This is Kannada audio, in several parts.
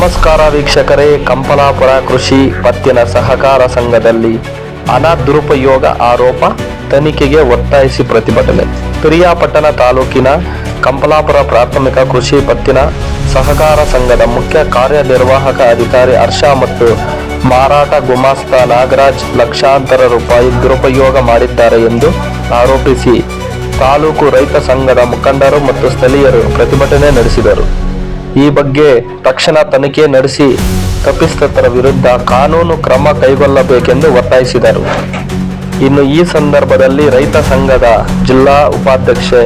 ನಮಸ್ಕಾರ ವೀಕ್ಷಕರೇ, ಕಂಪಲಾಪುರ ಕೃಷಿ ಪತ್ತಿನ ಸಹಕಾರ ಸಂಘದಲ್ಲಿ ಹಣ ದುರುಪಯೋಗ ಆರೋಪ ತನಿಖೆಗೆ ಒತ್ತಾಯಿಸಿ ಪ್ರತಿಭಟನೆ. ಪಿರಿಯಾಪಟ್ಟಣ ತಾಲೂಕಿನ ಕಂಪಲಾಪುರ ಪ್ರಾಥಮಿಕ ಕೃಷಿ ಪತ್ತಿನ ಸಹಕಾರ ಸಂಘದ ಮುಖ್ಯ ಕಾರ್ಯನಿರ್ವಾಹಕ ಅಧಿಕಾರಿ ಹರ್ಷ ಮತ್ತು ಮಾರಾಟ ಗುಮಾಸ್ತ ನಾಗರಾಜ್ ಲಕ್ಷಾಂತರ ರೂಪಾಯಿ ದುರುಪಯೋಗ ಮಾಡಿದ್ದಾರೆ ಎಂದು ಆರೋಪಿಸಿ ತಾಲೂಕು ರೈತ ಸಂಘದ ಮುಖಂಡರು ಮತ್ತು ಸ್ಥಳೀಯರು ಪ್ರತಿಭಟನೆ ನಡೆಸಿದರು. ಈ ಬಗ್ಗೆ ತಕ್ಷಣ ತನಿಖೆ ನಡೆಸಿ ತಪ್ಪಿತಸ್ಥರ ವಿರುದ್ಧ ಕಾನೂನು ಕ್ರಮ ಕೈಗೊಳ್ಳಬೇಕೆಂದು ಒತ್ತಾಯಿಸಿದರು. ಇನ್ನು ಈ ಸಂದರ್ಭದಲ್ಲಿ ರೈತ ಸಂಘದ ಜಿಲ್ಲಾ ಉಪಾಧ್ಯಕ್ಷೆ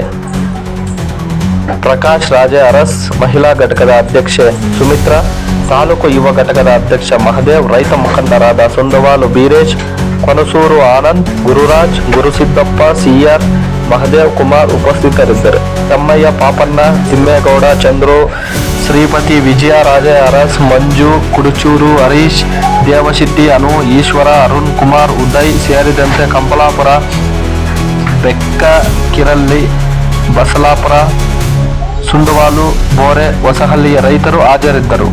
ಪ್ರಕಾಶ್ ರಾಜೆ ಅರಸ್, ಮಹಿಳಾ ಘಟಕದ ಅಧ್ಯಕ್ಷೆ ಸುಮಿತ್ರಾ, ತಾಲೂಕು ಯುವ ಘಟಕದ ಅಧ್ಯಕ್ಷ ಮಹದೇವ್, ರೈತ ಮುಖಂಡರಾದ ಸುಂದವಾಲು ಬೀರೇಶ್, ಕೊನಸೂರು ಆನಂದ್, ಗುರುರಾಜ್, ಗುರುಸಿದ್ದಪ್ಪ, ಸಿಆರ್ ಮಹದೇವ್ ಕುಮಾರ್ ಉಪಸ್ಥಿತರಿದ್ದರು. ತಮ್ಮಯ್ಯ ಪಾಪಣ್ಣ, ತಿಮ್ಮೇಗೌಡ, ಚಂದ್ರು ಶ್ರೀಪತಿ ವಿಜಯ ರಾಜೇ ಅರಸ್ ಮಂಜು, ಕುಡುಚೂರು, ಹರೀಶ್, ದೇವಶೆಟ್ಟಿ, ಅನು, ಈಶ್ವರ, ಅರುಣ್ ಕುಮಾರ್, ಉದಯ್ ಸೇರಿದಂತೆ ಕಂಪಲಾಪುರ ಬೆಕ್ಕ ಕಿರಳ್ಳಿ ಬಸಲಾಪುರ, ಸುಂದವಾಲು, ಬೋರೆ, ಹೊಸಹಳ್ಳಿಯ ರೈತರು ಹಾಜರಿದ್ದರು.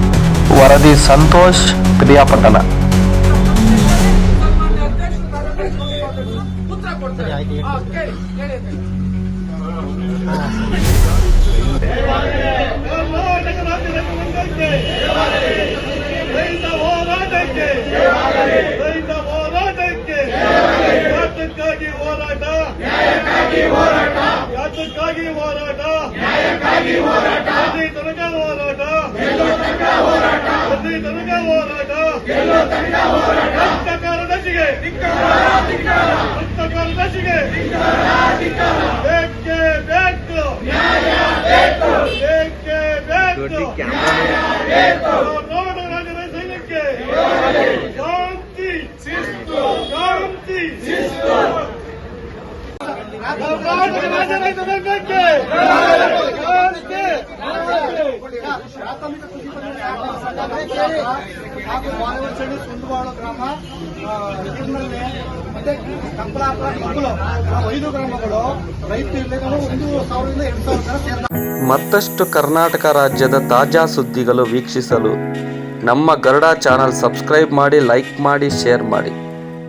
ವರದಿ ಸಂತೋಷ್, ಪ್ರಿಯಾಪಟ್ಟಣ ಕರ್ನಾಟಕ ರಾಜ್ಯ ರೈತ ಸಂಘಕ್ಕೆ ರೈತ ಹೋರಾಟಕ್ಕೆ ರೈತ ಹೋರಾಟಕ್ಕೆ ಯಾತಕ್ಕಾಗಿ ಹೋರಾಟ ಯಾತಕ್ಕಾಗಿ ಹೋರಾಟ ಎಲ್ಲಿ ತನಕ ಹೋರಾಟ. ಎಲ್ಲಿ ತನಕ ಹೋರಾಟ. ದಶಿಗೆ ಬೇಕೇ ಬೇಕು. ಬೇಕೇ. ಬೇಕು ಕರ್ನಾಟಕ ರಾಜ್ಯದ ಸೈನ್ಯಕ್ಕೆ. ಪ್ರಾಥಮಿಕ ಕೃಷಿ ಹಾಗೂ ಗ್ರಾಮ ಮತ್ತೆ ಕಂಪಲಾಪುರ ಮಕ್ಕಳು ಐದು ಗ್ರಾಮಗಳು ಒಂದು ಎಂಟು ಸಾವಿರ ಮತ್ತಷ್ಟು ಕರ್ನಾಟಕ ರಾಜ್ಯದ ತಾಜಾ ಸುದ್ದಿಗಳು ವೀಕ್ಷಿಸಲು ನಮ್ಮ ಗರುಡ ಚಾನಲ್ ಸಬ್ಸ್ಕ್ರೈಬ್ ಮಾಡಿ, ಲೈಕ್ ಮಾಡಿ, ಶೇರ್ ಮಾಡಿ.